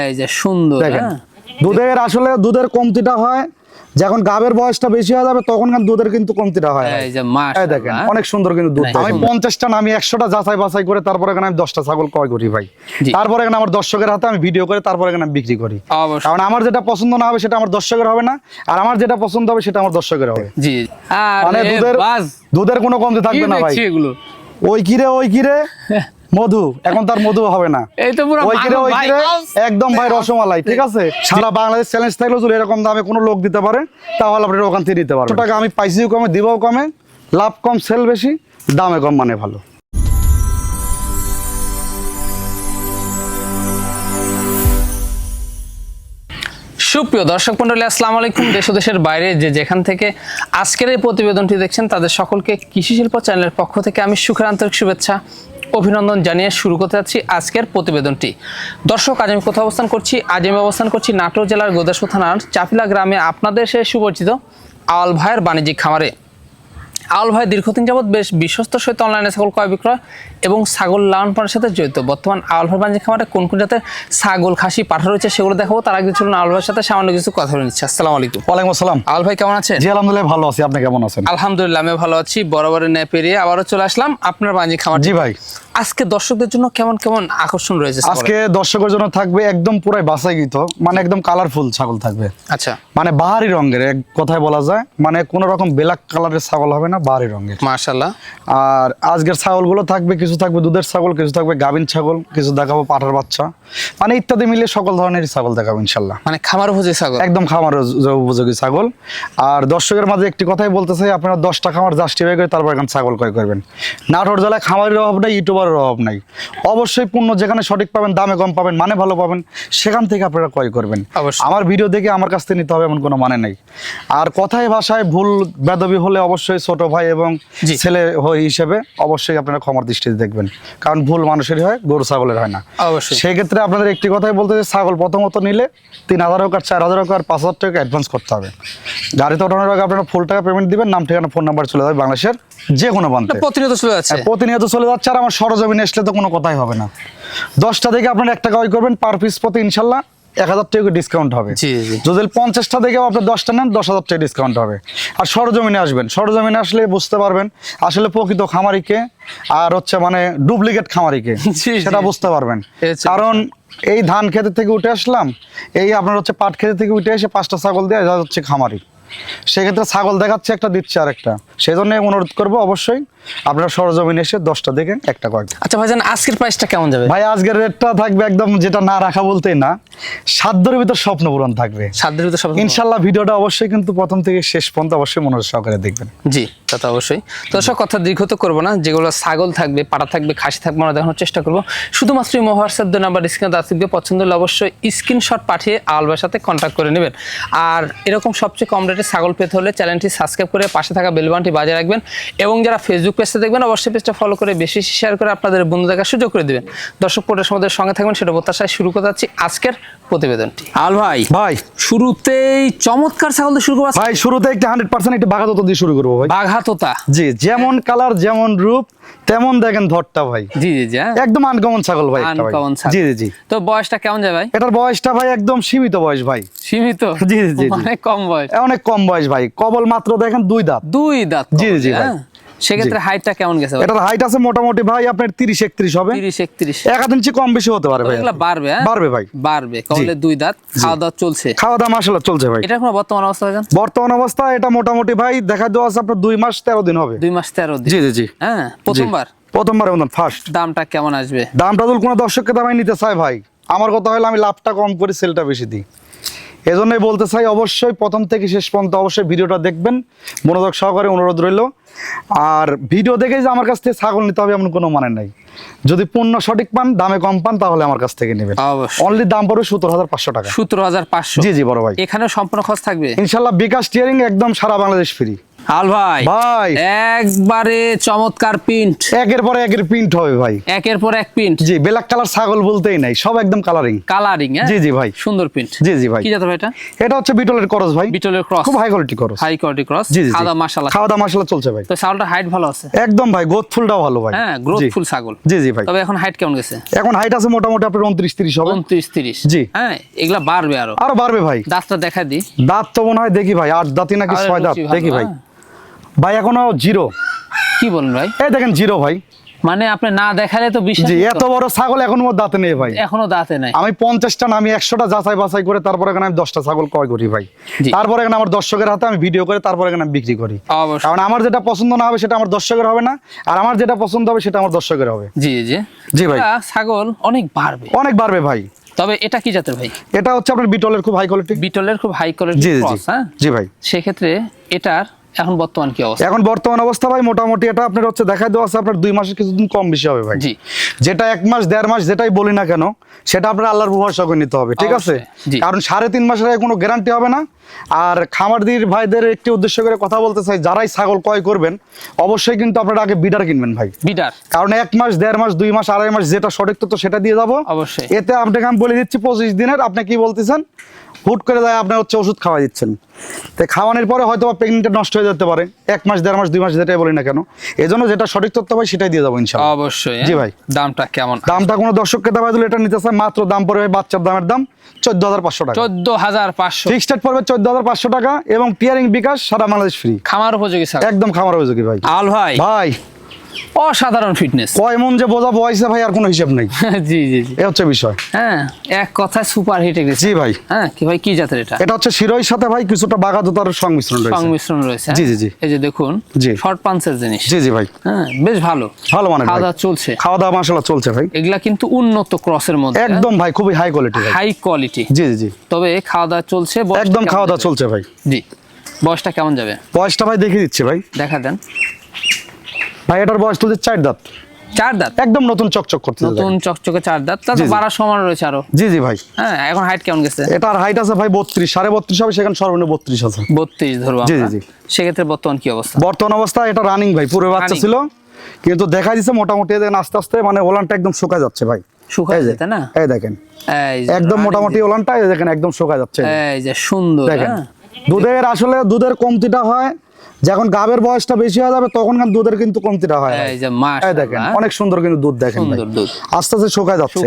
এই যে সুন্দর দেখেন হ্যাঁ? দুধের আসলে দুধের কমতিটা হয় যখন গাবের বয়সটা বেশি হয়ে যাবে তখন দুধের কিন্তু কমতিটা হয় এই যে এই দেখেন হ্যাঁ? অনেক সুন্দর কিন্তু দুধ। আমি পঞ্চাশটা না আমি একশোটা যাচাই বাছাই করে তারপরে এখানে আমি দশটা ছাগল ক্রয় করি ভাই। তারপরে এখানে আমার দর্শকের হাতে আমি ভিডিও করে তারপরে এখানে আমি বিক্রি করি। কারণ আমার যেটা পছন্দ না হবে সেটা আমার দর্শকের হবে না আর আমার যেটা পছন্দ হবে সেটা আমার দর্শকের হবে। জি মানে দুধের দুধের কোনো কমতি থাকবে না ভাই। ওই কিরে ওই কিরে মধু এখন তার মধু হবে না। এই তো পুরো একদম ভাই রসমালাই ঠিক আছে? সারা বাংলাদেশ চ্যালেঞ্জ থাকলেও যদি এরকম দামে কোনো লোক দিতে পারে তাহলে আপনি ওখান থেকে নিতে পারবেন। টাকা আমি পাইছিও কমে দিবও কমে লাভ কম সেল বেশি দামে কম মানে ভালো। সুপ্রিয় দর্শক মন্ডলী আসসালামু আলাইকুম। দেশ দেশের বাইরে যে যেখান থেকে আজকের এই প্রতিবেদনটি দেখছেন তাদের সকলকে কৃষি শিল্প চ্যানেলের পক্ষ থেকে আমি সুখের আন্তরিক শুভেচ্ছা। অভিনন্দন জানিয়ে শুরু করতে যাচ্ছি আজকের প্রতিবেদনটি। দর্শক, আজ আমি কোথাও অবস্থান করছি? আজ আমি অবস্থান করছি নাটোর জেলার গোদাসপুর থানার চাপিলা গ্রামে আপনাদের সে সুপরিচিত আওয়াল ভাইয়ের বাণিজ্যিক খামারে। আওয়াল ভাই দীর্ঘদিন যাবৎ বেশ বিশ্বস্ত সহিত অনলাইনে সকল ক্রয় বিক্রয় এবং ছাগল লালন পালনের সাথে জড়িত। বর্তমান আউল ভাই বাণিজ্যিক খামারে কোন কোন জাতের ছাগল খাসি পাঠা রয়েছে সেগুলো দেখাবো। তার আগে চলুন ভাইয়ের সাথে সামান্য কিছু কথা বলে নিচ্ছি। আসসালামু আলাইকুম। ওয়ালাইকুম আসসালাম। আউল ভাই কেমন আছেন? জি আলহামদুলিল্লাহ ভালো আছি। আপনি কেমন আছেন? আলহামদুলিল্লাহ আমি ভালো আছি। বরাবরের ন্যায় পেরিয়ে আবারও চলে আসলাম আপনার বাণিজ্যিক খামার জি ভাই। আজকে দর্শকদের জন্য কেমন কেমন আকর্ষণ রয়েছে আজকে দর্শকের জন্য থাকবে একদম পুরাই বাসাইগিত মানে একদম কালারফুল ছাগল থাকবে। আচ্ছা। মানে বাহারি রঙের এক কথায় বলা যায়। মানে কোন রকম ব্ল্যাক কালারের ছাগল হবে না বাহারি রঙের। মাশাল্লাহ আর আজকের ছাগলগুলো থাকবে কিছু থাকবে দুধের ছাগল কিছু থাকবে গাভিন ছাগল কিছু দেখাবো পাঠার বাচ্চা। মানে ইত্যাদি মিলে সকল ধরনের ছাগল দেখাবো ইনশাল্লাহ। মানে খামার ভোজে ছাগল? একদম খামার উপযোগী ছাগল। আর দর্শকের মাঝে একটি কথাই বলতে চাই আপনারা দশটা খামার জাস্টিফাই করে তারপর এখন ছাগল ক্রয় করবেন। নাটোর জেলায় খামারের অভাব নাই ইউটিউবারের অভাব নাই। অবশ্যই পূর্ণ যেখানে সঠিক পাবেন দামে কম পাবেন মানে ভালো পাবেন সেখান থেকে আপনারা ক্রয় করবেন। আমার ভিডিও দেখে আমার কাছ থেকে নিতে হবে এমন কোনো মানে নেই। আর কথায় ভাষায় ভুল বেদবি হলে অবশ্যই ছোট ভাই এবং ছেলে হিসেবে অবশ্যই আপনারা ক্ষমার দৃষ্টিতে দেখবেন। কারণ ভুল মানুষেরই হয় গরু ছাগলের হয় না। অবশ্যই। সেই ক্ষেত্রে আপনাদের একটি কথাই বলতে যে ছাগল প্রথমত নিলে তিন হাজার হোক আর চার হাজার হোক আর পাঁচ হাজার টাকা অ্যাডভান্স করতে হবে। গাড়িতে ওঠানোর আগে আপনারা ফুল টাকা পেমেন্ট দিবেন নাম ঠিকানা ফোন নাম্বার চলে যাবে বাংলাদেশের যে কোনো প্রান্তে প্রতিনিয়ত চলে যাচ্ছে। হ্যাঁ, প্রতিনিয়ত চলে যাচ্ছে আর আমার সরজমিনে আসলে তো কোনো কথাই হবে না। দশটা থেকে আপনারা এক টাকা ওই করবেন পার পিস প্রতি ইনশাল্লাহ। এক হাজার টাকা ডিসকাউন্ট হবে। যদি পঞ্চাশটা থেকেও আপনি দশটা নেন দশ হাজার টাকা ডিসকাউন্ট হবে। আর সরজমিনে আসবেন। সরজমিনে আসলে বুঝতে পারবেন আসলে প্রকৃত খামারিকে আর হচ্ছে মানে ডুপ্লিকেট খামারিকে। সেটা বুঝতে পারবেন। কারণ এই ধান খেতে থেকে উঠে আসলাম এই আপনার হচ্ছে পাট খেতে থেকে উঠে এসে পাঁচটা ছাগল দিয়ে যা হচ্ছে খামারি। সেক্ষেত্রে ছাগল দেখাচ্ছে একটা দিচ্ছে আর একটা সেই জন্য অনুরোধ করব অবশ্যই আপনারা সরজমিনে এসে দশটা থেকে একটা কয়েক আচ্ছা ভাইজান আজকের প্রাইসটা কেমন যাবে? ভাই আজকের রেটটা থাকবে একদম যেটা না রাখা বলতেই না সাধ্যের ভিতর স্বপ্ন পূরণ থাকবে। সাধ্যের ভিতরে সব ইনশাল্লাহ ভিডিওটা অবশ্যই কিন্তু প্রথম থেকে শেষ পর্যন্ত অবশ্যই মনোযোগ সহকারে দেখবেন। জি তা তো অবশ্যই। তো সব কথা দীর্ঘ তো করব না যেগুলো ছাগল থাকবে পাড়া থাকবে খাসি থাকবে আমরা দেখানোর চেষ্টা করব। শুধুমাত্র এই হোয়াটসঅ্যাপ দুই নাম্বার স্ক্রিনে দেওয়া থাকবে পছন্দ হলে অবশ্যই স্ক্রিনশট পাঠিয়ে আলবার সাথে কন্ট্যাক্ট করে নেবেন। আর এরকম সবচেয়ে কম রেটে ছাগল পেতে হলে চ্যানেলটি সাবস্ক্রাইব করে পাশে থাকা বেলবানটি বাজিয়ে রাখবেন। এবং যারা ফেসবুক পেজটা দেখবেন অবশ্যই পেজটা ফলো করে বেশি বেশি শেয়ার করে আপনাদের বন্ধু দেখার সুযোগ করে দিবেন। দর্শক পোর্টের সময় সঙ্গে থাকবেন সেটা প্রত্যাশায় শুরু করতে যাচ্ছি আজকের প্রতিবেদনটি। আল ভাই ভাই। শুরুতেই চমৎকার ছাগল দিয়ে শুরু করব। ভাই শুরুতে একটা হান্ড্রেড পার্সেন্ট একটু বাঘাতত দিয়ে শুরু করব ভাই। বাঘাততা? জি যেমন কালার যেমন রূপ তেমন দেখেন ধরটা ভাই। জি জি জি হ্যাঁ। একদম আনকমন ছাগল ভাই। Uncommon ছাগল। জি জি জি। তো বয়সটা কেমন যায় ভাই? এটার বয়সটা ভাই একদম সীমিত বয়স ভাই। সীমিত? জি, জি, জি। অনেক কম বয়স। অনেক কম বয়স ভাই। কবল মাত্র দেখেন দুই দাঁত। দুই দাঁত জি, জি, ভাই। সেক্ষেত্রে হাইটটা কেমন গেছে এটার হাইট আছে মোটামুটি ভাই আপনার তিরিশ একত্রিশ হবে। তিরিশ একত্রিশ। এক হাত ইঞ্চি কম বেশি হতে পারে ভাই। এগুলা বাড়বে হ্যাঁ? বাড়বে ভাই। বাড়বে। কবলে দুই দাঁত খাওয়া দাওয়া চলছে। খাওয়া দাওয়া চলছে ভাই। এটা বর্তমান অবস্থা বর্তমান অবস্থা এটা মোটামুটি ভাই দেখা দেওয়া আছে আপনার দুই মাস তেরো দিন হবে। দুই মাস তেরো দিন। জি জি জি। হ্যাঁ প্রথমবার? প্রথমবার ফার্স্ট দামটা কেমন আসবে? দামটা যদি কোনো দর্শককে দামাই নিতে চায় ভাই আমার কথা হলো আমি লাভটা কম করি সেলটা বেশি দিই। এজন্যই বলতে চাই অবশ্যই প্রথম থেকে শেষ পর্যন্ত অবশ্যই ভিডিওটা দেখবেন। মনোযোগ সহকারে অনুরোধ রইল। আর ভিডিও দেখে যে আমার কাছ থেকে ছাগল নিতে হবে এমন কোনো মানে নাই। যদি পণ্য সঠিক পান দামে কম পান তাহলে আমার কাছ থেকে নেবেন। অনলি দাম পড়বে সতেরো হাজার পাঁচশো টাকা। সতেরো হাজার পাঁচশো। জি জি বড় ভাই। এখানে সম্পূর্ণ খরচ থাকবে? ইনশাল্লাহ বিকাশ টিয়ারিং একদম সারা বাংলাদেশ ফ্রি আল ভাই। ভাই। একবারে চমৎকার প্রিন্ট একের পরে একের প্রিন্ট হবে ভাই। একের পর এক প্রিন্ট জি ব্ল্যাক কালার ছাগল বলতেই নাই সব একদম কালারিং কালারিং জি, জি ভাই। সুন্দর প্রিন্ট জি জি ভাই। কি জাতের ভাই এটা? এটা হচ্ছে বিটলের করস ভাই। বিটলের ক্রস খুব high quality cross high quality cross জি জি খাওয়া মাশাআল্লাহ। খাওয়া মশলা চলছে ভাই। তো ছাগলটা হাইট ভালো আছে? একদম ভাই গোদ ফুলটাও ভালো ভাই। হ্যাঁ জি। গ্রোথফুল ছাগল। জি জি ভাই। তবে এখন হাইট কেমন গেছে? এখন হাইট আছে মোটামুটি আপনার উনত্রিশ তিরিশ হবে। উনত্রিশ তিরিশ। জি। হ্যাঁ এগুলা বাড়বে আরও। আরও বাড়বে ভাই। দাঁতটা দেখা দিই। দাঁত তো মনে হয় দেখি ভাই আট দাঁতই নাকি ছয় দাঁত দেখি ভাই। হ্যাঁ। ভাই এখনও জিরো কি বলেন ভাই? এই দেখেন জিরো ভাই। মানে আপনি না দেখালে তো বিশ্বাস জি এত বড় ছাগল এখন দাঁতে নেই ভাই। এখনও দাঁতে নাই। আমি পঞ্চাশটা না আমি একশোটা যাচাই বাছাই করে তারপরে এখানে আমি দশটা ছাগল ক্রয় করি ভাই। তারপরে এখানে আমার দর্শকের হাতে আমি ভিডিও করে তারপরে এখানে বিক্রি করি। কারণ আমার যেটা পছন্দ না হবে সেটা আমার দর্শকের হবে না আর আমার যেটা পছন্দ হবে সেটা আমার দর্শকের হবে। জি জি। জি ভাই। ছাগল অনেক বাড়বে। অনেক বাড়বে ভাই। তবে এটা কি জাতের ভাই? এটা হচ্ছে আপনার বিটলের খুব হাই কোয়ালিটি বিটলের খুব হাই কোয়ালিটি জি জি হ্যাঁ? জি ভাই। সেক্ষেত্রে এটার এখন বর্তমান কি অবস্থা? এখন বর্তমান অবস্থা ভাই মোটামুটি এটা আপনার হচ্ছে দেখাই দেওয়া আছে আপনার দুই মাসের কিছুদিন কম বেশি হবে ভাই। জি। যেটা এক মাস দেড় মাস যেটাই বলি না কেন সেটা আপনার আল্লাহর ভরসা করে নিতে হবে ঠিক আছে। কারণ সাড়ে তিন মাসের আগে কোনো গ্যারান্টি হবে না। আর খামারদির ভাইদের একটি উদ্দেশ্য করে কথা বলতে চাই যারাই ছাগল ক্রয় করবেন অবশ্যই কিন্তু আপনারা আগে বিডার কিনবেন ভাই। বিটার কারণ এক মাস দেড় মাস দুই মাস আড়াই মাস যেটা সঠিক তথ্য সেটা দিয়ে যাব। অবশ্যই। এতে আপনাকে আমি বলে দিচ্ছি পঁচিশ দিনের আপনি কি বলতেছেন? হুট করে যায় আপনি হচ্ছে ওষুধ খাওয়া দিচ্ছেন। তো খাওয়ানোর পরে হয়তো প্রেগনেন্টটা নষ্ট হয়ে যেতে পারে। এক মাস দেড় মাস দুই মাস যেটাই বলি না কেন। এই জন্য যেটা সঠিক তথ্য হয় সেটাই দিয়ে যাব ইনশাল্লাহ অবশ্যই জি হ্যাঁ? ভাই। দামটা কেমন দামটা কোনো দর্শককে দেওয়া দিলে এটা নিতে চায় মাত্র দাম পড়বে বাচ্চার দামের দাম চোদ্দ হাজার পাঁচশো টাকা। চোদ্দ হাজার পাঁচশো। ফিক্সড পড়বে চোদ্দ হাজার পাঁচশো টাকা এবং টিয়ারিং বিকাশ সারা বাংলাদেশ ফ্রি খামার উপযোগী ছাগল একদম খামার অভিযোগী ভাই। আল ভাই। ভাই। অসাধারণ ফিটনেস কয় মন যে বোঝা বয়সে ভাই আর কোনো হিসাব নেই। জি জি জি। এ হচ্ছে বিষয়। হ্যাঁ এক কথায় সুপার হিট গেছে জি ভাই। হ্যাঁ কি ভাই কি জাতের এটা? এটা হচ্ছে শিরোই সাথে ভাই কিছুটা বাগাদতার সংমিশ্রণ রয়েছে। সংমিশ্রণ রয়েছে জি, হ্যাঁ? জি, জি। এই যে দেখুন জি। শর্ট পাঞ্চের জিনিস। জি জি ভাই। হ্যাঁ বেশ ভালো। ভালো মানে খাওয়া দাওয়া চলছে। খাওয়া দাওয়া মাসালা চলছে ভাই। এগুলা কিন্তু উন্নত ক্রসের মধ্যে একদম ভাই খুবই হাই কোয়ালিটি হাই কোয়ালিটি জি জি জি। তবে খাওয়া দাওয়া চলছে একদম খাওয়া দাওয়া চলছে ভাই। জি। বয়সটা কেমন যাবে? বয়সটা ভাই দেখিয়ে দিচ্ছি ভাই। দেখা দেন। ভাই এটার বয়স তুলছে চার দাঁত। চার দাঁত? একদম নতুন চকচক করতে নতুন চকচকে চার দাঁত। তা জি, তো জি। বাড়ার সময় রয়েছে আরও। জি জি ভাই। হ্যাঁ এখন হাইট কেমন গেছে? এটার হাইট আছে ভাই বত্রিশ সাড়ে বত্রিশ হবে সেখানে সর্বনিম্ন বত্রিশ আছে। বত্রিশ ধরবো জি, জি, জি। সেক্ষেত্রে বর্তমান কি অবস্থা? বর্তমান অবস্থা এটা রানিং ভাই পুরো বাচ্চা ছিল। কিন্তু দেখা দিচ্ছে মোটামুটি দেখেন আস্তে আস্তে মানে ওলানটা একদম শুকায় যাচ্ছে ভাই। শুকায় এই যেতে না? এই দেখেন। একদম মোটামুটি ওলানটা দেখেন একদম শুকায় যাচ্ছে। এই যে সুন্দর দেখেন। হ্যাঁ? দুধের আসলে দুধের কমতিটা হয় যখন গাবের বয়সটা বেশি হয়ে যাবে তখন কিন্তু দুধের কিন্তু কমতিটা হয় এই দেখেন অনেক সুন্দর কিন্তু দুধ দেখেন আস্তে আস্তে শুকায় যাচ্ছে।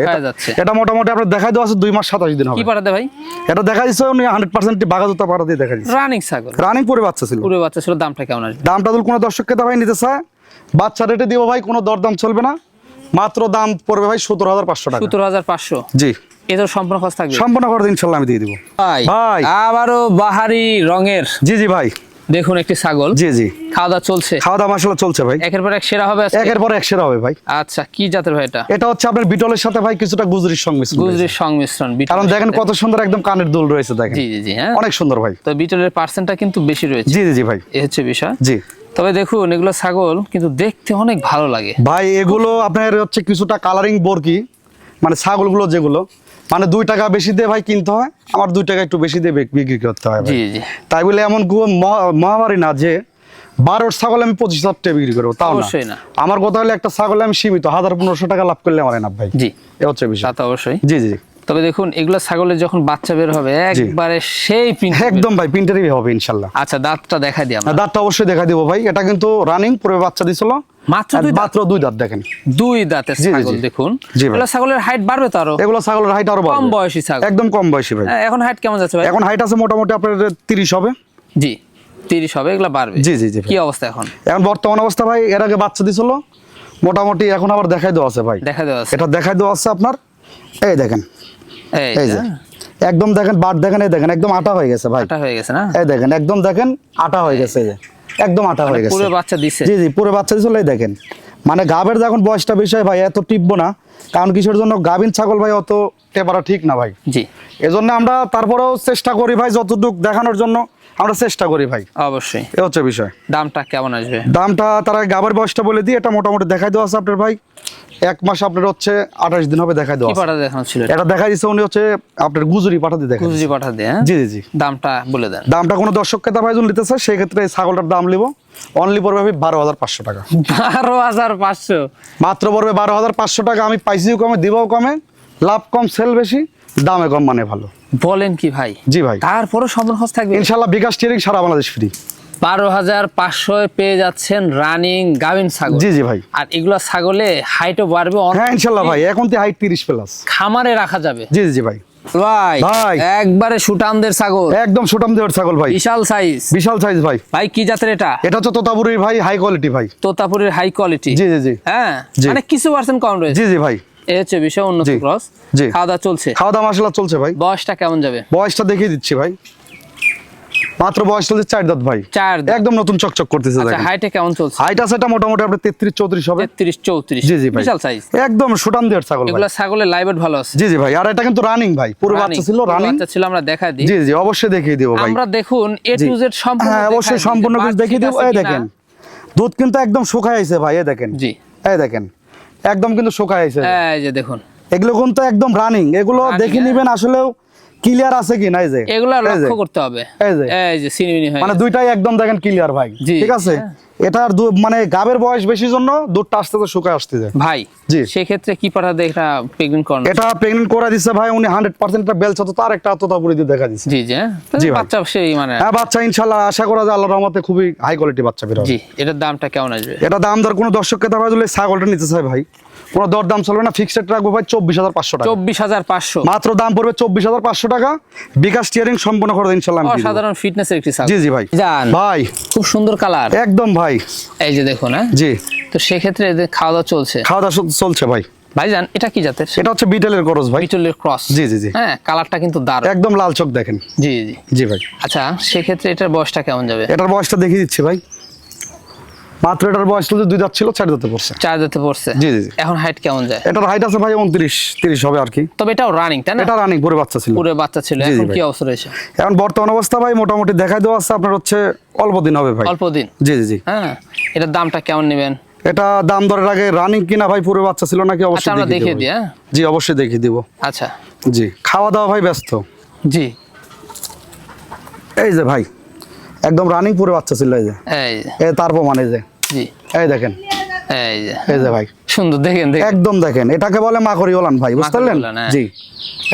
এটা- মোটামুটি আপনার দেখাই দেওয়া আছে দুই মাস সাতাশ দিন হবে। কি পাঠাতে ভাই? এটা দেখা দিচ্ছে উনি হান্ড্রেড পার্সেন্ট বাঘা জুতা পাড়া দিয়ে দেখা দিচ্ছে রানিং ছাগল। রানিং পরে বাচ্চা ছিল। পুরো বাচ্চা ছিল দামটা কেমন আসবে দামটা দুল কোনো দর্শককে ভাই নিতে চায় বাচ্চা রেটে দিব ভাই কোনো দরদাম চলবে না। মাত্র দাম পড়বে ভাই সতেরো হাজার পাঁচশো টাকা। সতেরো হাজার পাঁচশো? জি। এদের সম্পূর্ণ খরচ থাকবে সম্পূর্ণ করে ইনশাল্লাহ আমি দিয়ে দিব। ভাই ভাই। আবারও বাহারি রঙের। জি জি ভাই। দেখুন একটি ছাগল। জি জি। খাওয়া দাওয়া চলছে? খাওয়া দাওয়া চলছে ভাই। একের পর এক সেরা হবে একের পর এক সেরা হবে ভাই। আচ্ছা কি জাতের ভাই এটা? এটা হচ্ছে আপনার বিটলের সাথে ভাই কিছুটা গুজরির সংমিশ্রণ গুজরির সংমিশ্রণ কারণ দেখেন কত সুন্দর একদম কানের দুল রয়েছে দেখেন। জি জি হ্যাঁ। অনেক সুন্দর ভাই। তো বিটলের পার্সেন্টটা কিন্তু বেশি রয়েছে। জি জি জি ভাই। এ হচ্ছে বিষয়। জি। তবে দেখুন এগুলো ছাগল কিন্তু দেখতে অনেক ভালো লাগে। ভাই এগুলো আপনার হচ্ছে কিছুটা কালারিং বর্কি মানে ছাগলগুলো যেগুলো মানে দুই টাকা বেশি দিয়ে ভাই কিনতে হয় আমার দুই টাকা একটু বেশি দিয়ে বিক্রি করতে হয় জি জি। তাই বলে এমন মহামারী না যে বারোর ছাগল আমি পঁচিশ হাজার টাকা বিক্রি করব তাও অবশ্যই না। না। আমার কথা হলে একটা ছাগল আমি সীমিত হাজার পনেরোশো টাকা লাভ করলে আমার না ভাই। জি। এ হচ্ছে বিষয়। তা অবশ্যই। জি জি তবে দেখুন এগুলো ছাগলের যখন বাচ্চা বের হবে একবারে সেই প্রিন্ট একদম ভাই প্রিন্টারই হবে ইনশাল্লাহ। আচ্ছা দাঁতটা দেখা দিই আমরা। দাঁতটা অবশ্যই দেখা দিব ভাই। এটা কিন্তু রানিং পুরো বাচ্চা দিছিল। মাত্র দুই মাত্র দুই দাঁত দেখেন। দুই দাঁতের জি, জি, ছাগল দেখুন। এগুলো ছাগলের হাইট বাড়বে তো আরও? এগুলো ছাগলের হাইট আরও কম বাড়বে। বয়সী ছাগল। একদম কম বয়সী ভাই। হ্যাঁ, এখন হাইট কেমন যাচ্ছে ভাই? এখন হাইট আছে মোটামুটি আপনার হবে। জি হবে এগুলো বাড়বে। জি জি জি কি অবস্থা এখন? এখন বর্তমান অবস্থা ভাই এর আগে বাচ্চা দিছিল। মোটামুটি এখন আবার দেখাই দেওয়া আছে ভাই। দেখা দেওয়া আছে। এটা দেখাই দেওয়া আছে আপনার। এই দেখেন। এই যে। একদম দেখেন বাট দেখেন এই দেখেন একদম আটা হয়ে গেছে ভাই। এটা হয়ে গেছে না? এই দেখেন একদম দেখেন আটা হয়ে গেছে এই যে। একদম আটা হয়ে গেছে। পুরো বাচ্চা দিছে। জি জি পুরো বাচ্চা দিছে দেখেন। মানে গাবের যখন বয়সটা বেশি হয় ভাই এত টিপবো না। কারণ কিসের জন্য গাভিন ছাগল ভাই অত টেপারা ঠিক না ভাই। জি। এজন্য আমরা তারপরেও চেষ্টা করি ভাই যতটুকু দেখানোর জন্য আমরা চেষ্টা করি ভাই। অবশ্যই। এ হচ্ছে বিষয়। দামটা কেমন আসবে? দামটা তারা গাবের বয়সটা বলে দিই এটা মোটামুটি দেখাই দেওয়া আছে আপনার ভাই। এক মাস আপনার হচ্ছে আঠাশ দিন হবে দেখাই দেওয়া পাঠা দেখানো ছিল এটা? দেখা দিচ্ছে উনি হচ্ছে আপনার গুজুরি পাঠাতে দেখা কুচি পাঠা দিয়ে হ্যাঁ? জি জি জি। দামটা বলে দেন। দামটা কোনো দর্শক ক্রেতা ভাই নিতে চায় সেক্ষেত্রে এই ছাগলটার দাম নিব। অনলি পড়বে আমি বারো হাজার পাঁচশো টাকা। বারো হাজার পাঁচশো? মাত্র পড়বে বারো হাজার পাঁচশো টাকা আমি পাইছিও কমে দিবও কমে। লাভ কম সেল বেশি দামে কম মানে ভালো। বলেন কি ভাই? জি ভাই। তারপরও সম্পূর্ণ খরচ থাকবে? ইনশাল্লাহ বিকাশ টিয়ারিং সারা বাংলাদেশ ফ্রি বারো হাজার পাঁচশো পেয়ে যাচ্ছেন রানিং গাভিন ছাগল। জি জি ভাই। আর এগুলো ছাগলে হাইটও বাড়বে হ্যাঁ ইনশাল্লাহ ভাই এখন তো হাইট তিরিশ প্লাস খামারে রাখা যাবে। জি জি ভাই। ভাই। একবারে সুটামদের ছাগল। একদম ছাগল ভাই। বিশাল সাইজ বিশাল সাইজ ভাই। ভাই কি জাতের এটা? এটা হচ্ছে তোতাপুরির ভাই হাই কোয়ালিটি ভাই। তোতাপুরের হাই কোয়ালিটি জি জি জি। হ্যাঁ মানে কিছু পার্সেন্ট কম রয়েছে। জি জি ভাই। এ হচ্ছে বিষয় উন্নত ক্রস জি। খাওয়া দাওয়া চলছে। খাওয়া দাওয়া মশলা চলছে ভাই। বয়সটা কেমন যাবে? বয়সটা দেখিয়ে দিচ্ছি ভাই। মাত্র বয়স চলছে চার দাঁত ভাই। চার একদম নতুন চকচক করতেছে আচ্ছা হাইটে কেমন চলছে? হাইট আছে এটা মোটামুটি আপনার তেত্রিশ চৌত্রিশ হবে। তেত্রিশ চৌত্রিশ। জি জি ভাই। বিশাল সাইজ একদম সুটাম ছাগল এগুলো ছাগলের লাইভেট ভালো আছে। জি জি ভাই। আর এটা কিন্তু রানিং ভাই। পুরো বাচ্চা ছিল রানিং বাচ্চা ছিল আমরা দেখা দিই। জি জি অবশ্যই দেখিয়ে দিব ভাই। আমরা দেখুন এ টু জেড সম্পূর্ণ হ্যাঁ অবশ্যই দেখাই সম্পূর্ণ কিছু দেখিয়ে দিব। আছে এই দেখেন। দুধ কিন্তু একদম শুকায় আইছে ভাই এই দেখেন। জি। এই দেখেন। একদম কিন্তু শুকায় আইছে। এই যে দেখুন। এগুলো কিন্তু একদম রানিং এগুলো দেখে হ্যাঁ। নিবেন আসলেও ক্লিয়ার আছে কি? না এই যে। এগুলো। লক্ষ্য করতে হবে। এই যে। এই যে সিনিমিনি হয় মানে দুইটাই একদম দেখেন ক্লিয়ার ভাই। ঠিক আছে? হ্যাঁ। এটার মানে গাবের বয়স বেশি জন্য দুধটা আস্তে আস্তে শুকায় আসতে যায় ভাই জি। সেক্ষেত্রে কি পাঠা দিয়ে এটা প্রেগনেন্ট করানো এটা প্রেগনেন্ট করে দিচ্ছে ভাই উনি হান্ড্রেড পার্সেন্ট বেলচ তো তার একটা আত্মতাপুরি দিয়ে দেখা দিচ্ছে জি জি হ্যাঁ। জি বাচ্চা সেই মানে হ্যাঁ বাচ্চা ইনশাল্লাহ আশা করা যায় আল্লাহর রহমতে খুবই হাই কোয়ালিটি বাচ্চা বের হবে জি এটার দামটা কেমন আসবে? এটা দাম দর কোনো দর্শক ক্রেতা ভাই ছাগলটা নিতে চাই ভাই। কোনো দর দাম চলবে না ফিক্সড রাখব ভাই চব্বিশ হাজার পাঁচশো টাকা। চব্বিশ হাজার পাঁচশো। মাত্র দাম পড়বে চব্বিশ হাজার পাঁচশো টাকা। বিকাশ টিয়ারিং সম্পূর্ণ করে ইনশাল্লাহ অসাধারণ ফিটনেসের একটি জি জি ভাই। জান ভাই। খুব সুন্দর কালার একদম ভাই। এই যে দেখুন হ্যাঁ? জি। তো সেক্ষেত্রে খাওয়া দাওয়া চলছে। খাওয়া দাওয়া চলছে ভাই। ভাই ভাইজান এটা কি জাতের? এটা হচ্ছে বিটেলের খরচ ভাই। বিটলের ক্রস। জি, জি, জি। হ্যাঁ কালারটা কিন্তু দারুণ। একদম লাল চোখ দেখেন। জি জি। জি ভাই। আচ্ছা সেক্ষেত্রে এটার বয়সটা কেমন যাবে? এটার বয়সটা দেখিয়ে দিচ্ছি ভাই। মাত্র এটার বয়স তো দুই দাঁত ছিল চার দাঁতে পড়ছে। চার দিতে পড়ছে। জি, জি। এখন হাইট কেমন যায়? এটার হাইট আছে ভাই উনত্রিশ তিরিশ হবে আর কি। তবে এটাও রানিং তাই না? এটা রানিং পরে বাচ্চা ছিল। পুরো বাচ্চা ছিল এখন কি অবস্থা রয়েছে? এখন বর্তমান অবস্থা ভাই মোটামুটি দেখাই দেওয়া আছে আপনার হচ্ছে অল্প দিন হবে ভাই। অল্প দিন? জি জি জি। হ্যাঁ এটার দামটা কেমন নেবেন? এটা দাম দরের আগে রানিং কিনা ভাই পুরো বাচ্চা ছিল নাকি আচ্ছা অবশ্যই আমরা দেখিয়ে দিই হ্যাঁ। জি অবশ্যই দেখিয়ে দিব। আচ্ছা। জি খাওয়া দাওয়া ভাই ব্যস্ত। জি। এই যে ভাই একদম রানিং পুরো বাচ্চা ছিল এই যে। এই যে, এ তার প্রমাণ এই যে। জি এই দেখেন। এই যে। এই যে ভাই। সুন্দর দেখেন একদম দেখেন। এটাকে বলে মাকড়ি ওলান ভাই বুঝতে পারলেন? হ্যাঁ। জি।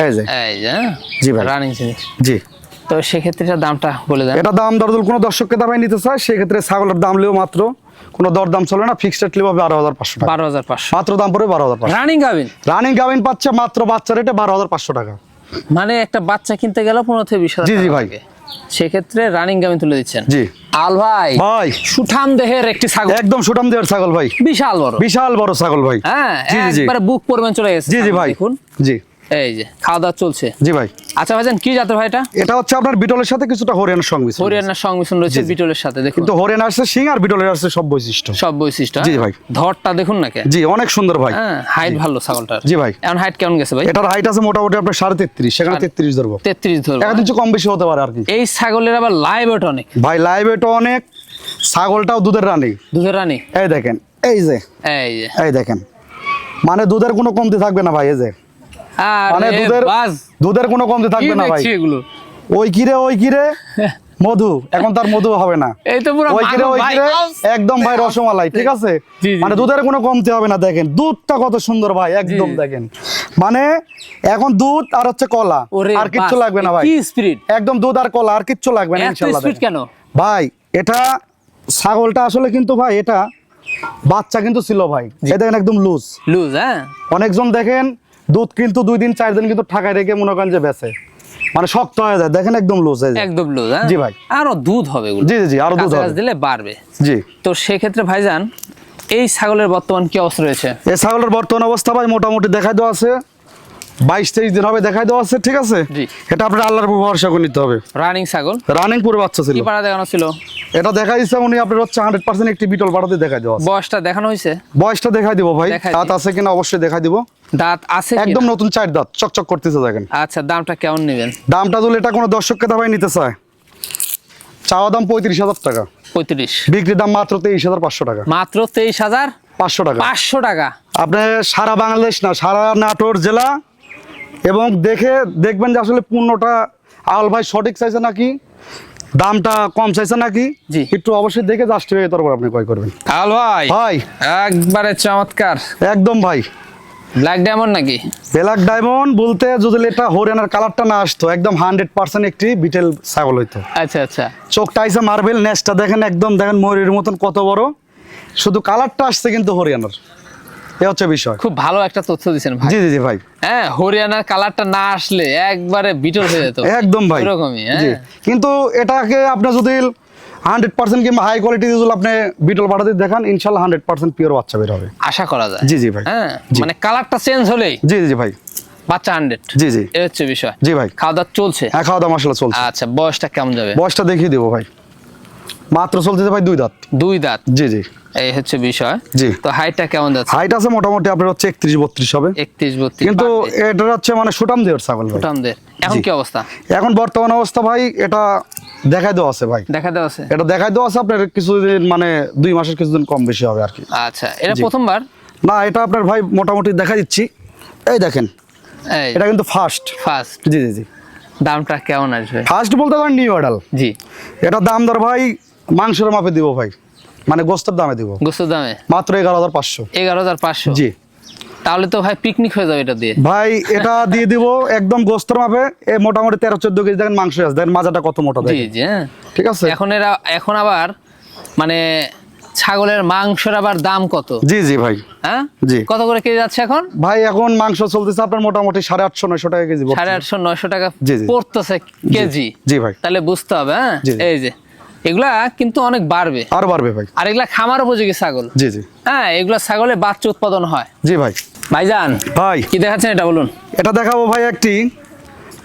এই যে। এই যে হ্যাঁ? জি ভাই। রানিং জিনিস জি। তো সেক্ষেত্রে এটার দামটা বলে দেন। এটা দাম দরদুল কোনো দর্শককে দামে নিতে চায় সেক্ষেত্রে ছাগলের দাম লিও মাত্র। কোনো দর দাম চলে না ফিক্সড রেট লিও বারো হাজার পাঁচশো টাকা। বারো হাজার পাঁচশো। মাত্র দাম পড়বে বারো হাজার রানিং গাবিন রানিং গাভিন পাচ্ছে মাত্র বাচ্চা রেটে বারো হাজার পাঁচশো টাকা। মানে একটা বাচ্চা কিনতে গেলে পনেরো থেকে বিশ হাজার জি, জি, ভাই। সেক্ষেত্রে রানিং গামে তুলে দিচ্ছেন। জি। আল ভাই ভাই। সুঠাম দেহের একটি ছাগল। একদম সুঠাম দেহের ছাগল ভাই। বিশাল বড়। বিশাল বড় ছাগল ভাই। হ্যাঁ। একবারে বুক পরিমাণ চলে গেছে জি জি ভাই। দেখুন। জি। এই যে খাওয়া দাওয়া চলছে। জি ভাই। আচ্ছা ভাইজান কি জাতের ভাইটা এটা? হচ্ছে আপনার বিটলের সাথে কিছুটা হরিয়ানার সংমিশ্রণ হরিয়ানার সংমিশ্রণ রয়েছে বিটলের সাথে দেখুন। কিন্তু হরিয়ানা আসছে সিং আর বিটলের আসছে সব বৈশিষ্ট্য। সব বৈশিষ্ট্য জি হ্যাঁ? ভাই। ধরটা দেখুন না কে? জি অনেক সুন্দর ভাই। হ্যাঁ হাইট ভালো ছাগলটার। জি ভাই। এখন হাইট কেমন গেছে ভাই? এটার হাইট আছে মোটামুটি আপনার সাড়ে তেত্রিশ সেখানে সাড়ে- তেত্রিশ ধরবো। তেত্রিশ ধরবো এক ইঞ্চি কম বেশি হতে পারে আর কি। এই ছাগলের আবার লাইভ ওয়েট অনেক। ভাই লাইভ এটা অনেক ছাগলটাও দুধের রানী। দুধের রানী? এই দেখেন এই যে এই যে। এই দেখেন। মানে দুধের কোনো কমতি থাকবে না ভাই এই যে। মানে দুধের দুধের কোনো কমতি থাকবে না ভাই। এগুলো? ওই কিরে ওই কিরে মধু। এখন তার মধু হবে না। এই তো পুরো ওই কিরে ওই কিরে একদম ভাই রসমালাই ঠিক আছে? মানে দুধের কোনো কমতি হবে না দেখেন। দুধটা কত সুন্দর ভাই একদম দেখেন। মানে এখন দুধ আর হচ্ছে কলা। আর কিচ্ছু লাগবে না ভাই। কি স্পিরিট একদম দুধ আর কলা আর কিচ্ছু লাগবে না ইনশাআল্লাহ কেন? ভাই এটা ছাগলটা আসলে কিন্তু ভাই এটা বাচ্চা কিন্তু ছিল ভাই। এই দেখেন একদম লুজ লুজ হ্যাঁ? অনেকজন দেখেন দুধ কিন্তু দুই দিন চার দিন কিন্তু ঠাকায় রেখে মনে করেন যে বেচে। মানে শক্ত হয়ে যায় দেখেন একদম লুজ এই যে। একদম লুজ হ্যাঁ? জি ভাই। আরও দুধ হবে জি জি জি আরও দুধ হবে। দিলে বাড়বে। জি। তো সেক্ষেত্রে ভাইজান এই ছাগলের বর্তমান কি অবস্থা রয়েছে? এই ছাগলের বর্তমান অবস্থা ভাই মোটামুটি দেখাই দেওয়া আছে। বাইশ তেইশ দিন হবে দেখাই দেওয়া আছে ঠিক আছে। এটা আপনার আল্লাহর ভরসা করে নিতে হবে। রানিং ছাগল? রানিং পুরো বাচ্চা ছিল। কি পাড়া দেখানো ছিল? এটা দেখাই দিচ্ছে উনি আপনার হচ্ছে হান্ড্রেড পার্সেন্ট একটি বিটল পাঠাতে দেখাই দেওয়া বয়সটা দেখানো হয়েছে? বয়সটা দেখাই দিব ভাই। দাঁত। আছে কিনা অবশ্যই দেখাই দিব। দাঁত আছে একদম নতুন চার দাঁত চকচক করতেছে দেখেন। আচ্ছা দামটা কেমন নেবেন? দামটা যদি এটা কোনো দর্শককে দাবাই নিতে চায় চাওয়া দাম পঁয়ত্রিশ হাজার টাকা। পঁয়ত্রিশ। বিক্রি দাম মাত্র তেইশ হাজার পাঁচশো টাকা। মাত্র তেইশ হাজার পাঁচশো টাকা। পাঁচশো টাকা। আপনি সারা বাংলাদেশ না সারা নাটোর জেলা। এবং দেখে দেখবেন যে আসলে পূর্ণটা আল ভাই সঠিক চাইছে নাকি? দামটা কম চাইছে নাকি? জি। একটু অবশ্যই দেখে জাস্টিফাই তারপর আপনি ক্রয় করবেন। আল ভাই ভাই। একবারে চমৎকার। একদম ভাই। ব্ল্যাক ডায়মন্ড নাকি? ব্ল্যাক ডায়মন্ড বলতে যদি এটা হরিয়ানার কালারটা না আসতো একদম হান্ড্রেড পার্সেন্ট একটি বিটেল ছাগল হইতো। আচ্ছা আচ্ছা। চোখটা আইসে মার্বেল নেসটা দেখেন একদম দেখেন ময়ূরের মতন কত বড়। শুধু কালারটা আসছে কিন্তু হরিয়ানার। এ হচ্ছে বিষয়। খুব ভালো একটা তথ্য ভাই। জি জি জি ভাই। হ্যাঁ হরিয়ানার কালারটা না আসলে একবারে বিটল হয়ে যেত। একদম ভাই। এরকমই জি। হ্যাঁ। কিন্তু এটাকে আপনি যদি হান্ড্রেড পার্সেন্ট কিংবা হাই কোয়ালিটি যদি আপনি বিটল পাঠাতে দেখান ইনশাল্লাহ হান্ড্রেড পার্সেন্ট পিওর বাচ্চা বের হবে। আশা করা যায়। জি জি ভাই। হ্যাঁ মানে কালারটা চেঞ্জ হলেই জি জি ভাই। বাচ্চা হান্ড্রেড জি জি। এ হচ্ছে বিষয়। জি ভাই। খাওয়া দাওয়া চলছে? হ্যাঁ খাওয়া দাওয়া মশলা চলছে। আচ্ছা বয়সটা কেমন যাবে? বয়সটা দেখিয়ে দেবো ভাই। মাত্র চলতেছে ভাই দুই দাঁত। দুই দাঁত? জি জি। এই হচ্ছে বিষয়। জি। তো হাইটটা কেমন যাচ্ছে? হাইট আছে মোটামুটি আপনার হচ্ছে একত্রিশ বত্রিশ হবে। একত্রিশ বত্রিশ কিন্তু এটা হচ্ছে মানে সুটাম দেওয়ার ছাগল ভাই। ভুটানদের এখন। কি অবস্থা? এখন বর্তমান অবস্থা ভাই এটা দেখাই দেওয়া আছে ভাই। দেখা দেওয়া আছে? এটা দেখাই দেওয়া আছে আপনার কিছুদিন মানে দুই মাসের কিছুদিন কম বেশি হবে আর কি। আচ্ছা এটা প্রথমবার? না এটা আপনার ভাই মোটামুটি দেখা দিচ্ছি। এই দেখেন। এই। এটা কিন্তু ফার্স্ট ফার্স্ট জি জি জি। দামটা কেমন আসবে? ফার্স্ট বলতে পারেন নিউ অর্ডাল জি। এটা দাম দর ভাই মাংসের মাপে দিব ভাই। মানে গোস্তের দামে দিব। গোস্তের দামে? মাত্র এগারো হাজার পাঁচশো। এগারো হাজার পাঁচশো? জি। তাহলে তো ভাই পিকনিক হয়ে যাবে এটা দিয়ে। ভাই এটা দিয়ে দিব একদম গোস্তের মাপে। এ মোটামুটি তেরো চোদ্দ কেজি দেখেন মাংস আছে। দেখেন মাজাটা কত মোটা জি জি হ্যাঁ। ঠিক আছে? এখন এরা এখন আবার মানে ছাগলের মাংসের আবার দাম কত? জি জি ভাই। হ্যাঁ? জি। কত করে কেজি যাচ্ছে এখন? ভাই এখন মাংস চলতেছে আপনার মোটামুটি সাড়ে আটশো নয়শো টাকা কেজি সাড়ে আটশো নয়শো টাকা। পড়তেছে কেজি। জি ভাই। তাহলে বুঝতে হবে হ্যাঁ। এই যে। এগুলা কিন্তু অনেক বাড়বে। আর বাড়বে ভাই। আর এগুলা খামার উপযোগী ছাগল। জি জি। হ্যাঁ এগুলা ছাগলে বাচ্চা উৎপাদন হয়। জি ভাই। ভাইজান ভাই। কি দেখাচ্ছেন এটা বলুন? এটা দেখাবো ভাই একটি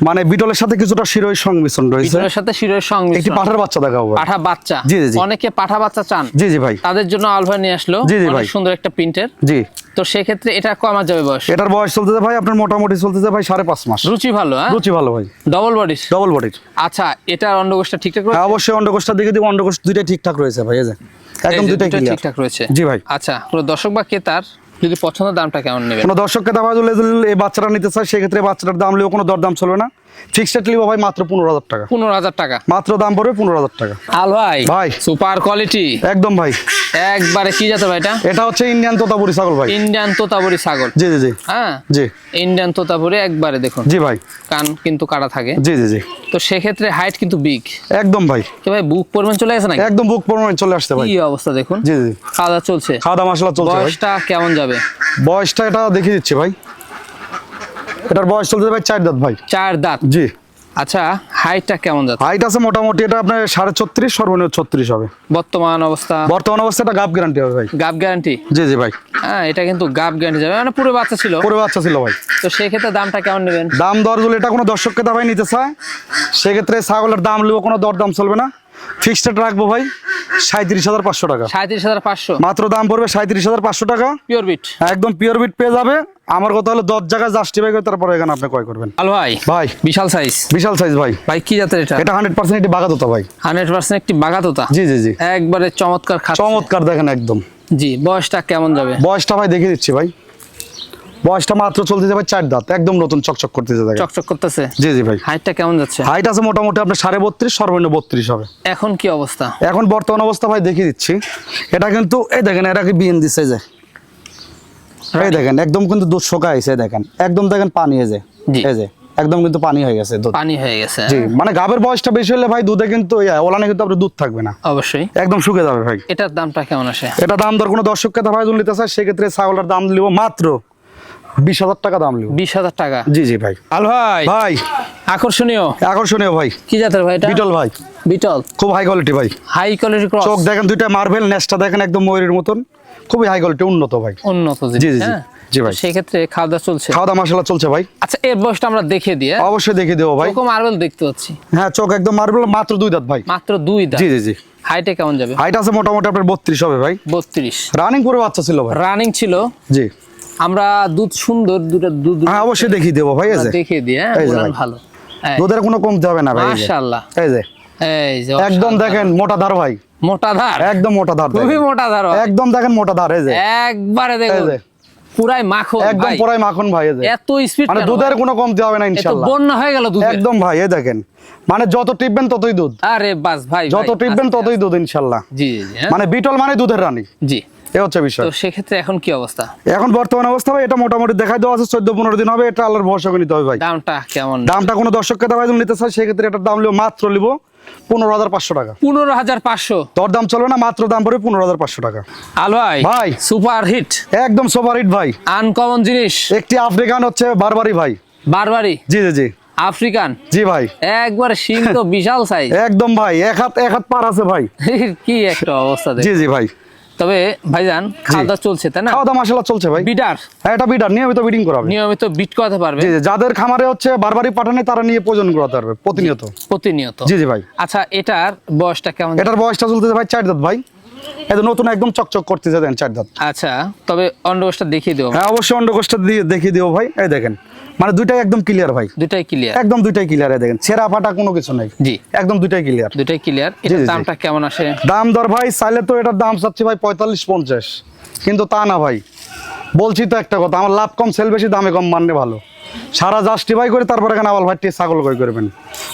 মানে বিটলের সাথে কিছুটা শিরোই সংমিশ্রণ রয়েছে। পিছনের সাথে শিরোর একটি পাঠার বাচ্চা দেখাবো। পাঠা বাচ্চা। জি, জি। অনেকে পাঠা বাচ্চা চান। জি জি ভাই। তাদের জন্য আলফা নিয়ে আসলো। জি, জি, ভাই। সুন্দর একটা প্রিন্টের। জি। তো সেক্ষেত্রে এটা কমা যাবে বয়স? এটার বয়স চলতেছে ভাই আপনার মোটামুটি চলতেছে ভাই সাড়ে পাঁচ মাস। রুচি ভালো হ্যাঁ? রুচি ভালো ভাই। ডবল বডির ডবল বডি আচ্ছা এটা অন্ডকোষটা ঠিকঠাক রয়েছে? হ্যাঁ অবশ্যই অন্ডকোষটা দেখে দিব। অন্ডকোষ দুইটাই ঠিকঠাক রয়েছে ভাই এই যে। একদম ক্লিয়ার ঠিকঠাক রয়েছে। জি ভাই। আচ্ছা কোনো দর্শক বা ক্রেতার যদি পছন্দ দামটা কেমন নেবে কোনো দর্শককে দাম এই বাচ্চাটা নিতে চায়, সেক্ষেত্রে বাচ্চাটার দাম লিও কোনো দরদাম চলবে না। ফিক্সড লিবো ভাই মাত্র পনেরো হাজার টাকা। পনেরো হাজার টাকা। মাত্র দাম পড়বে পনেরো হাজার টাকা। আল ভাই ভাই। সুপার কোয়ালিটি একদম ভাই। একবারে কি জাতের ভাই এটা? এটা হচ্ছে ইন্ডিয়ান তোতাপুরি ছাগল ভাই। ইন্ডিয়ান তোতাপুরি ছাগল। জি জি জি। হ্যাঁ? জি। ইন্ডিয়ান তোতাপুরি একবারে দেখুন। জি ভাই। কান কিন্তু কাটা থাকে। জি জি জি। তো সেক্ষেত্রে হাইট কিন্তু বিগ একদম ভাই। তো ভাই বুক পরিমাণ চলে গেছে নাকি? একদম বুক পরিমাণ চলে আসছে ভাই। কি অবস্থা দেখুন। জি জি। খাওয়া চলছে। খাওয়া দাওয়া মশলা চলছে বয়সটা কেমন যাবে? বয়সটা এটা দেখিয়ে দিচ্ছি ভাই। এটার বয়স চলছে ভাই চার দাঁত ভাই। চার দাঁত। জি। আচ্ছা হাইটটা কেমন যাচ্ছে? হাইট আছে মোটামুটি এটা আপনার সাড়ে ছত্রিশ সর্বনিম্ন ছত্রিশ হবে। বর্তমান অবস্থা? বর্তমান অবস্থা এটা গাপ গ্যারান্টি হবে ভাই। গাব গ্যারান্টি জি জি ভাই। হ্যাঁ এটা কিন্তু গাব গ্যারান্টি যাবে। মানে পুরো বাচ্চা ছিল। পুরো বাচ্চা ছিল ভাই। তো সেক্ষেত্রে দামটা কেমন নেবেন? দাম দর এটা কোনো দর্শককে দাবাই নিতে চায়? সেক্ষেত্রে ছাগলের দাম নেব কোনো দর দাম চলবে না। ফিক্সড রাখব ভাই সাঁত্রিশ হাজার পাঁচশো টাকা। সাঁত্রিশ হাজার পাঁচশো। মাত্র দাম পড়বে সাঁত্রিশ হাজার পাঁচশো টাকা। পিওর বিট একদম পিওর বিট পেয়ে যাবে। আমার কথা হলো দশ জায়গায় জাস্টিফাই করে তারপরে এখানে আপনি ক্রয় করবেন। আল ভাই ভাই। বিশাল সাইজ বিশাল সাইজ ভাই। ভাই কি জাতের এটা? এটা হান্ড্রেড পার্সেন্ট এটি বাগাত হতো ভাই। হান্ড্রেড পার্সেন্ট একটি বাগাতোতা? জি জি জি। একবারে চমৎকার চমৎকার দেখেন একদম। জি বয়সটা কেমন যাবে? বয়সটা ভাই দেখে দিচ্ছি ভাই। বয়সটা মাত্র চলতেছে ভাই চার দাঁত একদম নতুন চকচক করতেছে চকচক করতেছে? জি জি ভাই। হাইটটা কেমন যাচ্ছে? হাইট আছে মোটামুটি আপনার সাড়ে বত্রিশ সর্বনিম্ন বত্রিশ হবে। এখন কি অবস্থা? এখন বর্তমান অবস্থা ভাই দেখিয়ে দিচ্ছি। এটা কিন্তু এই দেখেন এটাকে বিএন দিচ্ছে যে। এই দেখেন একদম কিন্তু দুধ শোকা হয়েছে এই দেখেন। একদম দেখেন পানি এই যে। এই যে একদম কিন্তু পানি হয়ে গেছে দুধ। পানি হয়ে গেছে। জি মানে গাবের বয়সটা বেশি হলে ভাই দুধে কিন্তু ওলানে কিন্তু আপনার দুধ থাকবে না। অবশ্যই। একদম শুকে যাবে ভাই। এটার দামটা কেমন আসে? এটা দাম দর কোনো দর্শককে ভাই নিতে চায় সেক্ষেত্রে ছাগলের দাম লিব মাত্র বিশ হাজার টাকা দাম লিব বিশ হাজার টাকা? জি জি ভাই। আল ভাই। ভাই। আকর্ষণীয়। আকর্ষণীয় ভাই। কি জাতের ভাই এটা? বিটল ভাই। বিটল। খুব হাই কোয়ালিটি ভাই। হাই কোয়ালিটি ক্রস চোখ দেখেন দুইটা মার্বেল নেসটা দেখেন একদম ময়ূরের মতন। খুবই হাই কোয়ালিটি উন্নত ভাই। উন্নত জি, জি, জি। হ্যাঁ? জি ভাই। তো সেক্ষেত্রে খাওয়া দাওয়া চলছে? খাওয়া দাওয়া মশলা চলছে ভাই। আচ্ছা এর বয়সটা আমরা দেখে দিয়ে অবশ্যই দেখিয়ে দেবো ভাই। ওরকম মার্বেল দেখতে পাচ্ছি। হ্যাঁ চোখ একদম মার্বেল মাত্র দুই দাঁত ভাই। মাত্র দুই দাঁত। জি জি জি। হাইটে কেমন যাবে? হাইট আছে মোটামুটি আপনার বত্রিশ হবে ভাই। বত্রিশ। রানিং করে বাচ্চা ছিল ভাই। রানিং ছিল। জি। আমরা দুধ সুন্দর দুটো দুধ হ্যাঁ অবশ্যই দেখিয়ে দেবো ভাই এই যে। দেখে হ্যাঁ। ভালো। দুধের কোনো কমতে হবে না ভাই মাশাআল্লাহ। এই যে। এই যে একদম দেখেন মোটা ধার ভাই। মোটা ধার? একদম মোটা ধার খুবই মোটা ধার একদম দেখেন মোটা ধার এই যে। একবারে দেখুন পুরাই মাখন একদম। পুরাই মাখন ভাই এই যে। এত স্পিড মানে দুধের কোনো কমতি হবে না এত ইনশাল্লাহ বন্যা হয়ে গেল দুধ। একদম ভাই এই দেখেন। মানে যত টিপবেন ততই দুধ। আরে বাস ভাই যত টিপবেন ততই দুধ ইনশাল্লাহ আস্তে। জি জি হ্যাঁ? মানে বিটল মানে দুধের রানী। জি। এ হচ্ছে বিষয়। তো সেক্ষেত্রে এখন কি অবস্থা? এখন বর্তমান অবস্থা ভাই এটা মোটামুটি দেখাই দেওয়া আছে চোদ্দ পনেরো দিন হবে এটা আল্লাহর ভরসা করে নিতে হবে ভাই। দামটা কেমন? দামটা কোনো দর্শককে নিতে চাই সেক্ষেত্রে এটার দাম লিও মাত্র লিব পনেরো হাজার পাঁচশো টাকা। পনেরো হাজার পাঁচশো? দর দাম চলবে না মাত্র দাম পড়বে পনেরো হাজার পাঁচশো টাকা। আলো ভাই ভাই। Super hit. একদম সুপার হিট ভাই। আনকমন জিনিস। একটি আফ্রিকান হচ্ছে বারবারি ভাই। বারবারি? জি জি জি। আফ্রিকান? জি ভাই। একবার শিং তো বিশাল সাইজ একদম ভাই এক হাত এক হাত পার আছে ভাই। কি একটা অবস্থা জি জি ভাই। তবে ভাইজান খাওয়া দাওয়া চলছে তাই না? খাওয়া দাওয়া মাসাল্লাহ চলছে ভাই। বিডার হ্যাঁ এটা বিটার নিয়মিত বিডিং করাবে নিয়মিত বিট করাতে পারবে। জি যাদের খামারে হচ্ছে বারবারই পাঠানে তারা নিয়ে প্রয়োজন করাতে পারবে প্রতিনিয়ত। প্রতিনিয়ত। জি জি ভাই। আচ্ছা এটার বয়সটা কেমন? এটার বয়সটা চলতেছে ভাই চার দাঁত ভাই। এটা নতুন একদম চকচক করতেছে দেন চার দাঁত। আচ্ছা তবে অন্ডকোষটা দেখিয়ে দেবো হ্যাঁ অবশ্যই অন্ডকোষটা দিয়ে দেখিয়ে দিও ভাই। এই দেখেন মানে দুইটাই একদম ক্লিয়ার ভাই। দুইটাই ক্লিয়ার একদম দুইটাই ক্লিয়ার দেখেন। ছেঁড়া ফাটা কোনো কিছু নাই। জি। একদম দুইটাই ক্লিয়ার দুটাই ক্লিয়ার জি, এটার দামটা কেমন আসে? দাম দর ভাই চাইলে তো এটার দাম চাচ্ছি ভাই পঁয়তাল্লিশ পঞ্চাশ। কিন্তু তা না ভাই। বলছি তো একটা কথা আমার লাভ কম সেল বেশি দামে কম মানলে ভালো। সারা জাস্টিফাই করে তারপরে এখানে আবার ভাই টিয়ে ছাগল কই করবেন।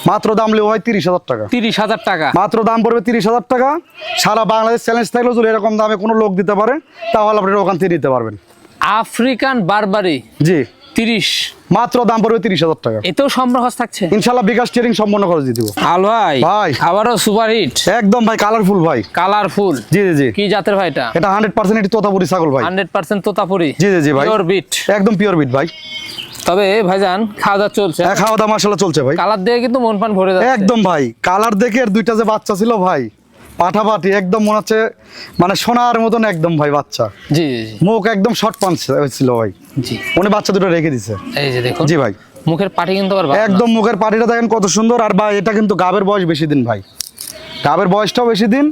মাত্র দাম লিও ভাই তিরিশ হাজার টাকা। তিরিশ হাজার টাকা। মাত্র দাম পড়বে তিরিশ হাজার টাকা। সারা বাংলাদেশ চ্যালেঞ্জ থাকলেও যদি এরকম দামে কোনো লোক দিতে পারে তাহলে আপনি ওখান থেকে নিতে পারবেন। আফ্রিকান বারবারি। জি। তিরিশ। মাত্র দাম পড়বে তিরিশ হাজার টাকা। এতেও সম্ভব থাকছে? ইনশাল্লাহ বিকাশ টিয়ারিং সম্পন্ন করে দিয়ে দিব। আল ভাই ভাই। আবারও সুপার হিট একদম ভাই কালারফুল ভাই। কালারফুল জি জি জি। কি জাতের ভাই এটা? এটা হান্ড্রেড পার্সেন্ট এটি তোতাপুরি ছাগল ভাই। Hundred percent Totapuri. জি, জি, জি, ভাই। পিওর বিট একদম পিওর বিট ভাই। তবে ভাইজান খাওয়া দাওয়া চলছে। হ্যাঁ খাওয়া দাওয়া মাসাল্লাহ চলছে ভাই। কালার দেখে কিন্তু মন পান ভরে যাচ্ছে। একদম ভাই কালার দেখে এর দুইটা যে বাচ্চা ছিল ভাই পাঠাপাঠি একদম মনে হচ্ছে মানে সোনার মতন একদম ভাই বাচ্চা। জি মুখ একদম শর্ট পাঞ্চ ছিল ভাই। জি। উনি বাচ্চা দুটো রেখে দিছে। এই যে দেখুন জি ভাই। মুখের পাটি কিন্তু একদম মুখের পাটিটা দেখেন কত সুন্দর আর ভাই এটা কিন্তু গাবের বয়স বেশি দিন ভাই। গাবের বয়সটাও বেশি দিন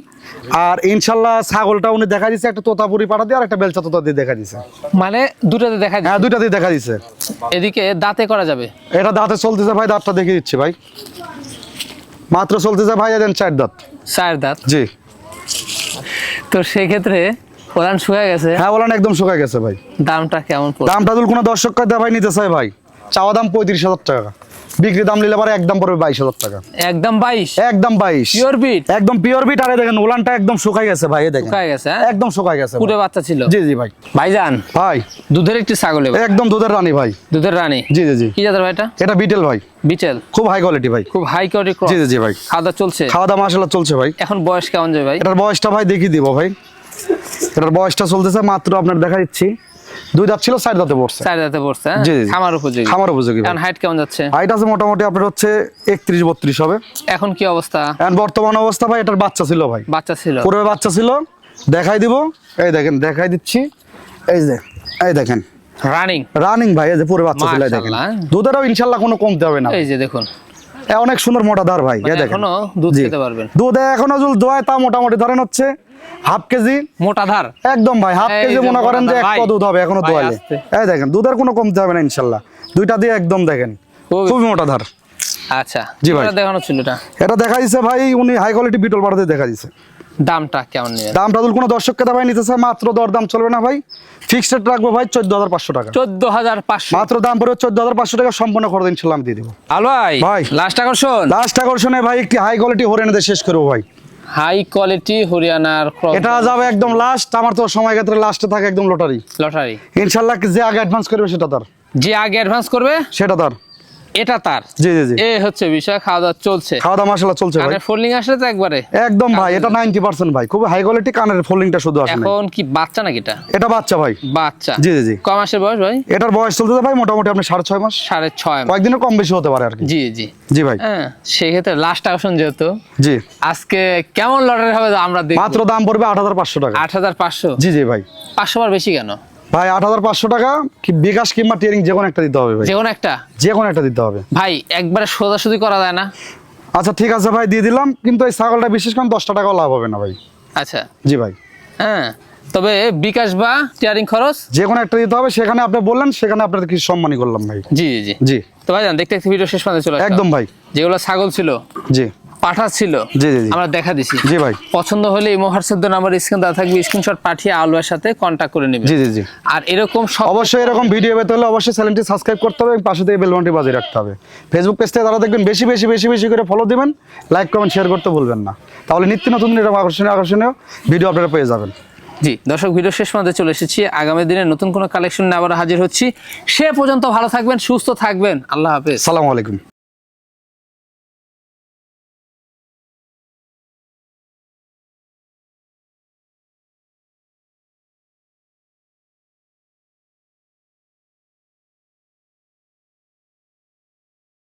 আর ইনশাল্লাহ ছাগলটা উনি দেখা দিচ্ছে একটা তোতাপুরি পাঠা দিয়ে আর একটা বেলচা তোতা দিয়ে দেখা দিছে। মানে দুটাতে দেখা হ্যাঁ দিয়ে দেখা দিছে। এদিকে দাঁতে করা যাবে? এটা দাঁতে চলতেছে ভাই দাঁতটা দেখে দিচ্ছি ভাই। মাত্র চলতেছে ভাইয়া দেন চার দাঁত। চার দাঁত? জি। তো সেক্ষেত্রে ওলান শুকায় গেছে? হ্যাঁ ওলান একদম শুকায় গেছে ভাই। দামটা কেমন দামটা দুল কোনো দর্শক ভাই নিতে চাই ভাই? চাওয়া দাম পঁয়ত্রিশ হাজার টাকা। বিক্রি দাম নিলে পরে একদম পড়বে বাইশ হাজার টাকা। একদম বাইশ? একদম বাইশ। পিওর বিট একদম পিওর বিট আরে দেখেন ওলানটা একদম শুকাই গেছে ভাই দেখেন। শুকায় গেছে হ্যাঁ? একদম শুকাই গেছে ভাই। পুরো বাচ্চা ছিল? জি জি ভাই। ভাইজান ভাই। দুধের একটি ছাগল। একদম দুধের রানী ভাই। দুধের রানী? জি জি জি। কি জাতের ভাইটা এটা? এটা বিটেল ভাই। বিটেল? খুব হাই কোয়ালিটি ভাই। খুব হাই কোয়ালিটি জি জি জি ভাই। খাওয়া দাওয়া চলছে? খাওয়া দাওয়া মাসাল্লাহ চলছে ভাই। এখন বয়স কেমন যাবে ভাই? এটার বয়সটা ভাই দেখিয়ে দিব ভাই। এটার বয়সটা চলতেছে মাত্র আপনার দেখা দিচ্ছি দুই দাঁত ছিল চার দাঁতে পড়ছে। চার দাঁতে পড়ছে হ্যাঁ? জি, জি। খামার উপযোগী। খামার উপযোগী এখন হাইট কেমন যাচ্ছে? হাইট আছে মোটামুটি আপনার হচ্ছে একত্রিশ বত্রিশ হবে। এখন কি অবস্থা? এখন বর্তমান অবস্থা ভাই এটার বাচ্চা ছিল ভাই। বাচ্চা ছিল। পূর্বে বাচ্চা ছিল। দেখাই দিব। এই দেখেন দেখাই দিচ্ছি। এই যে এই দেখেন। রানিং রানিং ভাই এই যে পুরো বাচ্চা ছিল দেখেন। দুধেরও ইনশাল্লাহ কোনো কমতে হবে না। এই যে দেখুন। অনেক সুন্দর মোটা ধার ভাই মানে এখনও দুধ। খেতে পারবেন। দুধ এখনও যদি দোয়ায় তা মোটামুটি ধরেন হচ্ছে হাফ কেজি? মোটা ধার। একদম ভাই হাফ কেজি মনে করেন যে এক দুধ হবে এখনও দোয়ালে। এই দেখেন দুধের কোনো কমতে হবে না ইনশাল্লাহ। দুইটা দিয়ে একদম দেখেন খুবই- মোটা ধার। আচ্ছা জি ভাই। দেখানো ছিল এটা? এটা দেখা দিছে ভাই উনি হাই কোয়ালিটি বিটল পাড়াতে দেখা দিছে। দামটা কেমন নেবেন দামটা কোনো দর্শককে ভাই নিতে চায় মাত্র দর দাম চলবে না ভাই। ফিক্সড রাখব ভাই চোদ্দ হাজার পাঁচশো টাকা। চোদ্দ হাজার পাঁচশো। মাত্র দাম পড়বে চোদ্দ হাজার পাঁচশো টাকা সম্পূর্ণ ইনশাল্লাহ আমি দিয়ে দেবো। আলো ভাই। লাস্ট আকর্ষণ? লাস্ট আকর্ষণে ভাই একটি হাই কোয়ালিটি হরিয়ানাতে শেষ করব ভাই। হাই কোয়ালিটি হরিয়ানার এটা যাবে একদম লাস্ট আমার তো সময় ক্ষেত্রে লাস্টে থাকে একদম লটারি লটারি ইনশাআল্লাহ যে আগে অ্যাডভান্স করবে সেটা তার। যে আগে অ্যাডভান্স করবে? সেটা তার। এটা তার। জি জি এ হচ্ছে বিষয় খাওয়া দাওয়া চলছে। খাওয়া দাওয়া চলছে ভাই। কানের ফোল্ডিং আসলে তো একবারে? একদম ভাই এটা নাইনটি পার্সেন্ট ভাই। খুব হাই কোয়ালিটি কানের ফোল্ডিংটা শুধু আসে এখন কি বাচ্চা নাকি এটা? এটা বাচ্চা ভাই। বাচ্চা। জি জি জি। ক মাসের বয়স ভাই? এটার বয়স চলতেছে ভাই মোটামুটি আপনি সাড়ে ছয় মাস। সাড়ে ছয় মাস। কয়েকদিনের কম বেশি হতে পারে আর কি। জি জি। জি ভাই। হ্যাঁ সেক্ষেত্রে লাস্ট আকর্ষণ যেহেতু জি। আজকে কেমন লটারি হবে আমরা দেখব। মাত্র দাম পড়বে আট হাজার পাঁচশো টাকা। আট হাজার পাঁচশো? জি জি ভাই। পাঁচশো বার বেশি কেন? ভাই আট হাজার পাঁচশো টাকা কি বিকাশ কিংবা টিয়ারিং যে কোনো একটা দিতে হবে যে কোনো একটা? যে কোনো একটা দিতে হবে। ভাই একবারে সোজাসুজি করা যায় না? আচ্ছা ঠিক আছে ভাই দিয়ে দিলাম। কিন্তু এই ছাগলটা বিশেষ করে দশটা টাকাও লাভ হবে না ভাই। আচ্ছা। জি ভাই। হ্যাঁ তবে বিকাশ বা টিয়ারিং খরচ? যে কোনো একটা দিতে হবে। সেখানে আপনি বললেন সেখানে আপনাদের কিছু সম্মানই করলাম ভাই। জি জি জি। তো ভাই দেখতে দেখতে ভিডিও শেষ পর্যন্ত চলে একদম ভাই। যেগুলো ছাগল ছিল। জি। পাঠা ছিল জি, জি। আমরা দেখা দিছি। জি ভাই। পছন্দ হলে এই হোয়াটসঅ্যাপ নাম্বার স্ক্রিন দেওয়া থাকবে স্ক্রিনশট পাঠিয়ে আলুয়ার সাথে কন্ট্যাক্ট করে নেবে জি জি জি। আর এরকম অবশ্যই এরকম ভিডিও পেতে হলে অবশ্যই চ্যানেলটি সাবস্ক্রাইব করতে হবে এবং পাশে থেকে বেলবনটি বাজিয়ে রাখতে হবে। ফেসবুক পেজটা তারা দেখবেন বেশি বেশি বেশি বেশি করে ফলো দিবেন লাইক কমেন্ট শেয়ার করতে ভুলবেন না। তাহলে নিত্য নতুন এরকম আকর্ষণীয় আকর্ষণীয় ভিডিও আপনারা পেয়ে যাবেন। জি দর্শক ভিডিও শেষ মধ্যে চলে এসেছি। আগামী দিনে নতুন কোনো কালেকশন নিয়ে আবার হাজির হচ্ছি। সে পর্যন্ত ভালো থাকবেন সুস্থ থাকবেন। আল্লাহ হাফেজ। সালামু আলাইকুম।